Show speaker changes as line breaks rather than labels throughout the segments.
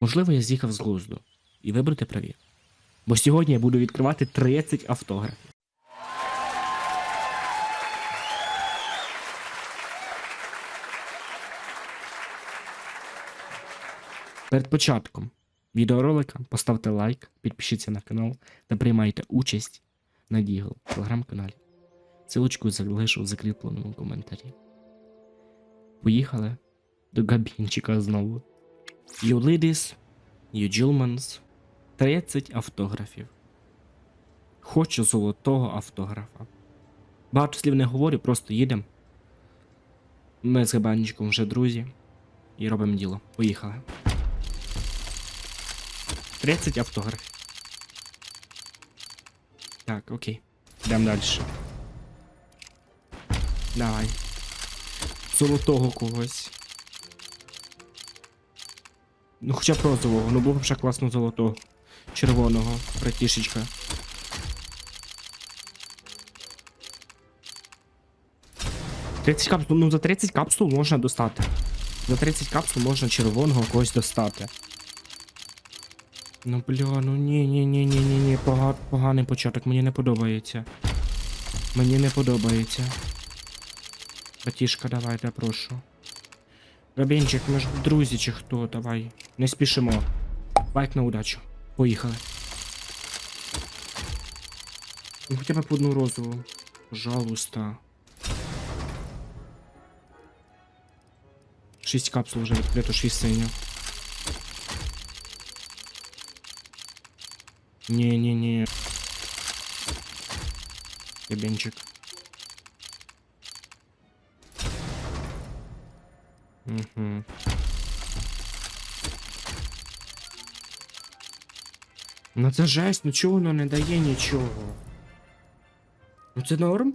Можливо, я з'їхав з глузду. І ви будете праві. Бо сьогодні я буду відкривати 30 автографів. Перед початком відеоролика поставте лайк, підпишіться на канал та приймайте участь на Дігл телеграм-каналі. Силочку залишу в закріпленому коментарі. Поїхали до Габінчика знову. You gentlemen, 30 автографів. Хочу золотого автографа. Багато слів не говорю, просто їдемо. Ми з Габанчиком вже друзі. І робимо діло. Поїхали. 30 автографів. Так, окей. Йдемо далі. Давай. Золотого когось. Ну, хоча б розового, ну було б ще класно золотого. Червоного, братішечка. Капсул, ну за 30 капсул можна достати. За 30 капсул можна червоного когось достати. Ну бля, ну ні, ні, ні, ні, ні, ні, пога, поганий початок, мені не подобається. Мені не подобається. Батішка, давай, я прошу. Габінчик, ми ж друзі чи хто, давай. Не спішимо. Байк на удачу. Поїхали. Ну хоча б по одну розову. Пожалуйста. Шість капсул вже відкрито, шість синьо. Не-не-не. Габінчик. Угу. Ну це жесть, ну чого воно не дає нічого? Ну це норм?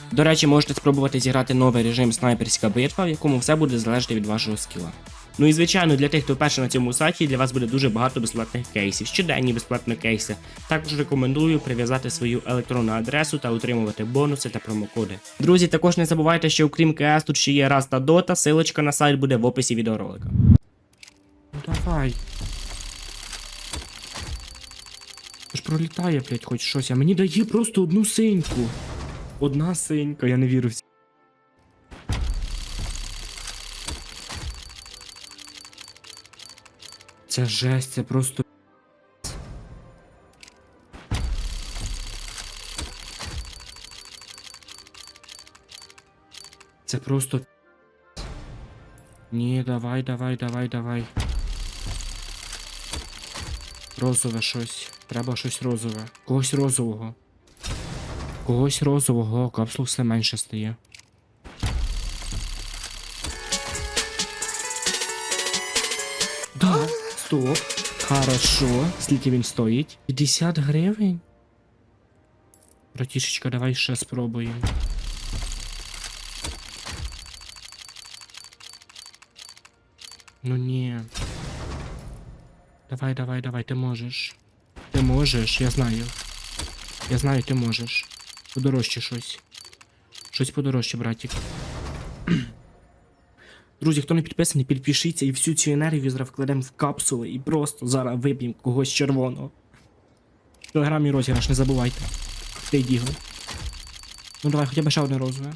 До речі, можете спробувати зіграти новий режим снайперська битва, в якому все буде залежати від вашого скіла. Ну і звичайно, для тих, хто вперше на цьому сайті, для вас буде дуже багато безплатних кейсів, щоденні безплатні кейси. Також рекомендую прив'язати свою електронну адресу та отримувати бонуси та промокоди. Друзі, також не забувайте, що окрім КС тут ще є Rust та Dota, силочка на сайт буде в описі відеоролика. Давай. Ж пролітає, блять, хоч щось, а мені дає просто одну синьку. Одна синька, я не вірю в Це жесть, це просто. Це просто. Ні, давай, давай, давай, давай. Розове щось. Треба щось розове. Когось розового. Когось розового, капсул все менше стає. Да, стоп. Хорошо. Скільки він стоїть? 50 гривень? Братішечка, давай ще спробуємо. Ну ні. Давай, давай, давай, ти можеш. Ти можеш, я знаю. Я знаю, ти можеш. Подорожче щось. Щось подорожче, братик. Друзі, хто не підписаний, підпишіться і всю цю енергію зараз вкладемо в капсули і просто зараз виб'ємо когось червоного. В телеграмі розіграш, не забувайте. Ти дігл. Ну давай, хоча б ще одне розове.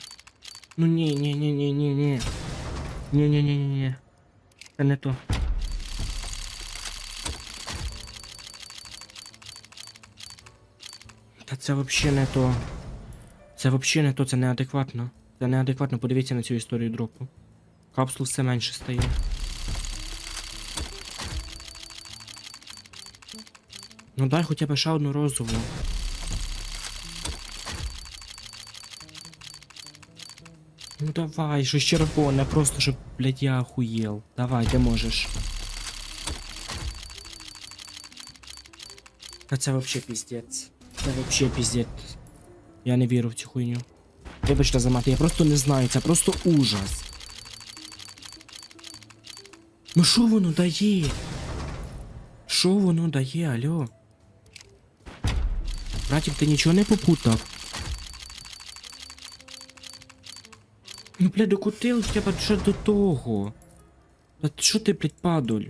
Ну ні, ні, ні, ні, ні, ні. Ні, ні, ні, ні, ні. Це не то. Та це взагалі не то. Це взагалі не то, це неадекватно. Це неадекватно, подивіться на цю історію дропу. Капсул все менше стає. Ну дай хоча б ще одну розову. Ну давай, щось червоне, просто щоб, блядь, я охуєл. Давай, ти можеш. Та це вообще піздець. Це вообще піздець. Я не вірю в цю хуйню. Вибачте за мати, я просто не знаю, це просто ужас. Ну що воно дає? Що воно дає, алло? Братик, ти нічого не попутав? Ну, блядь, докотил тебе ще до того. Та що ти, блядь, падуль?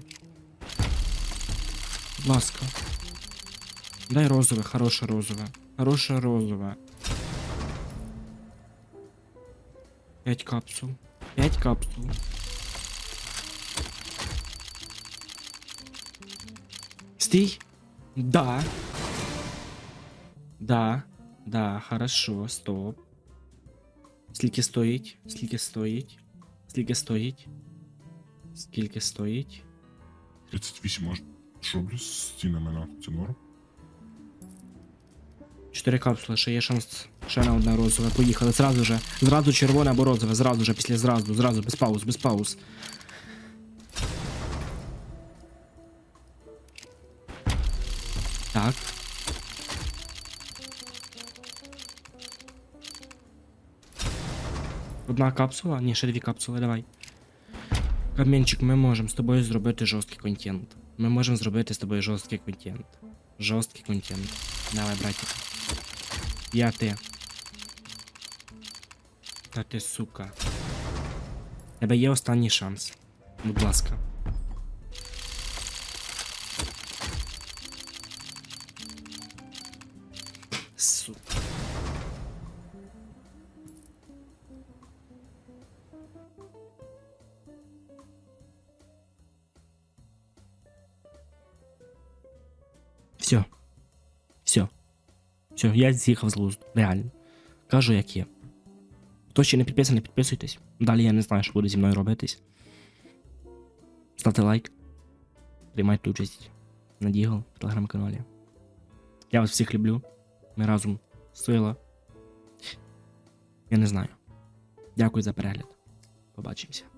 Будь ласка. Дай розове, хороше розове. Хороше розове. П'ять капсул. П'ять капсул. Стій. Да. Да. Да, хорошо, стоп. Скільки стоїть? Скільки стоїть? Скільки стоїть? Скільки стоїть?
38 можна. Що, блядь, з цінами на це норм?
Чотири капсули, ще є шанс. Ще на одна розове. Поїхали. Зразу же. Зразу червоне або розове. Зразу же, після зразу, зразу, без пауз, без пауз. Так. Одна капсула? Ні, ще дві капсули, давай. Камінчик, ми можемо з тобою зробити жорсткий контент. Ми можемо зробити з тобою жорсткий контент. Жорсткий контент. Давай, братик. Я ти. Та ти сука. Тебе є останній шанс. Будь ласка. Сука. Все. Все. Все, я з'їхав з лузду. Реально. Кажу, як є. Хто ще не підписаний, підписуйтесь. Далі я не знаю, що буде зі мною робитись. Ставте лайк. Приймайте участь на Дігл в телеграм-каналі. Я вас всіх люблю. Ми разом сила. Я не знаю. Дякую за перегляд. Побачимося.